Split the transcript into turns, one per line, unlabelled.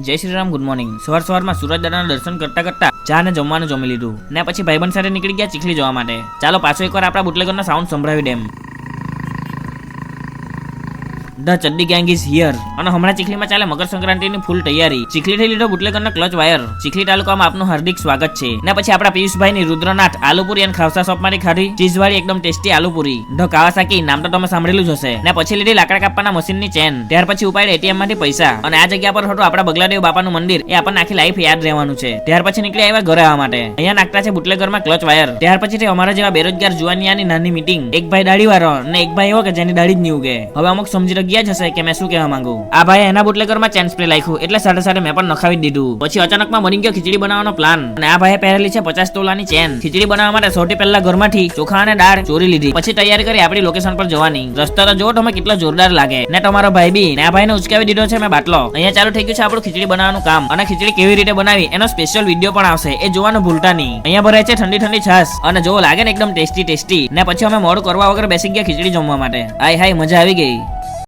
જય Shri Ram good morning સવાર સવારમાં સુરજ દાદાના દર્શન કરતા કરતા ચા ને જમવાનું જમી લીધું. ને પછી ભાઈબંધ સાથે નીકળી ગયા ચીખલી જવા માટે. ચાલો પાછો એકવાર આપણા બુટલેગરના સાઉન્ડ સંભળાવી them the Chaddi gang is here અને હમણાં ચીખલીમાં ચાલે મકર સંક્રાંતિની ફૂલ તૈયારી. ચીખલી થઈ લીધો બુટલેગરનો ક્લચ વાયર ચીખલી તાલુકામાં આપનું હાર્દિક સ્વાગત છે. ને પછી આપણા પિયુષભાઈ ની રુદ્રનાથ આલુપુરી અને ખાવસા શોપમાંથી ખાધી. ચીઝવાળી એકદમ ટેસ્ટી આલુપુરી. ધ કાવાસાકી, નામ તો તમે સાંભળેલું જ હશે. ને પછી લીધી લાકડા કાપવાના મશીનની ચેન ત્યાર પછી ઉપાડે એટીએમમાંથી પૈસા. અને આ જગ્યા પર હતું આપણા બગલાદેવ બાપાનું મંદિર. એ આપણને આખી લાઈફ યાદ રહેવાનું છે. ત્યાર પછી નીકળી આવ્યા ઘરે આવવા માટે. અહીંયા નાખતા છે બુટલેગરમાં ક્લચ વાયર ત્યાર પછી અમારા જેવા બેરોજગાર જુવાનિયાની નાની મીટિંગ એક ભાઈ દાઢી વાળો ને એક ભાઈ એવો કે જેની દાઢી જ નહીં ઉગે. હવે અમુક સમજી તો ગયા જ કે મેં શું કહેવા માંગુ? આ ભાઈ એના બુટલેગરમાં ચેન સ્પ્રે લાખ્યું, એટલે સાથે સાથે મેં પણ નખાવી દીધું. પછી અચાનકમાં બની ગયો ખીચડી બનાવવાનો પ્લાન અને આ ભાઈએ પહેરેલી છે પચાસ તોલાની ચેન ખીચડી બનાવવા માટે સૌથી પહેલા ઘરમાંથી ચોખા અને દાળ ચોરી લીધી. પછી તૈયારી કરી આપણી લોકેશન પર જવાની. રસ્તા તો જો તમે કેટલો જોરદાર લાગે. ને તમારો ભાઈ બી. ને આ ભાઈને ઉચકાવી દીધો છે મેં બાટલો. અહીંયા ચાલુ થઈ ગયું છે આપણું ખીચડી બનાવવાનું કામ. અને ખીચડી કેવી રીતે બનાવી એનો સ્પેશિયલ વીડિયો પણ આવશે. એ જોવાનું ભૂલતા નહીં. અહીંયા ભરાય છે ઠંડી ઠંડી છાસ અને જો લાગે ને એકદમ ટેસ્ટી ટેસ્ટી ને પછી અમે મોડું કરવા વગર બેસી ગયા ખીચડી જમવા માટે. આય હાય, મજા આવી ગઈ.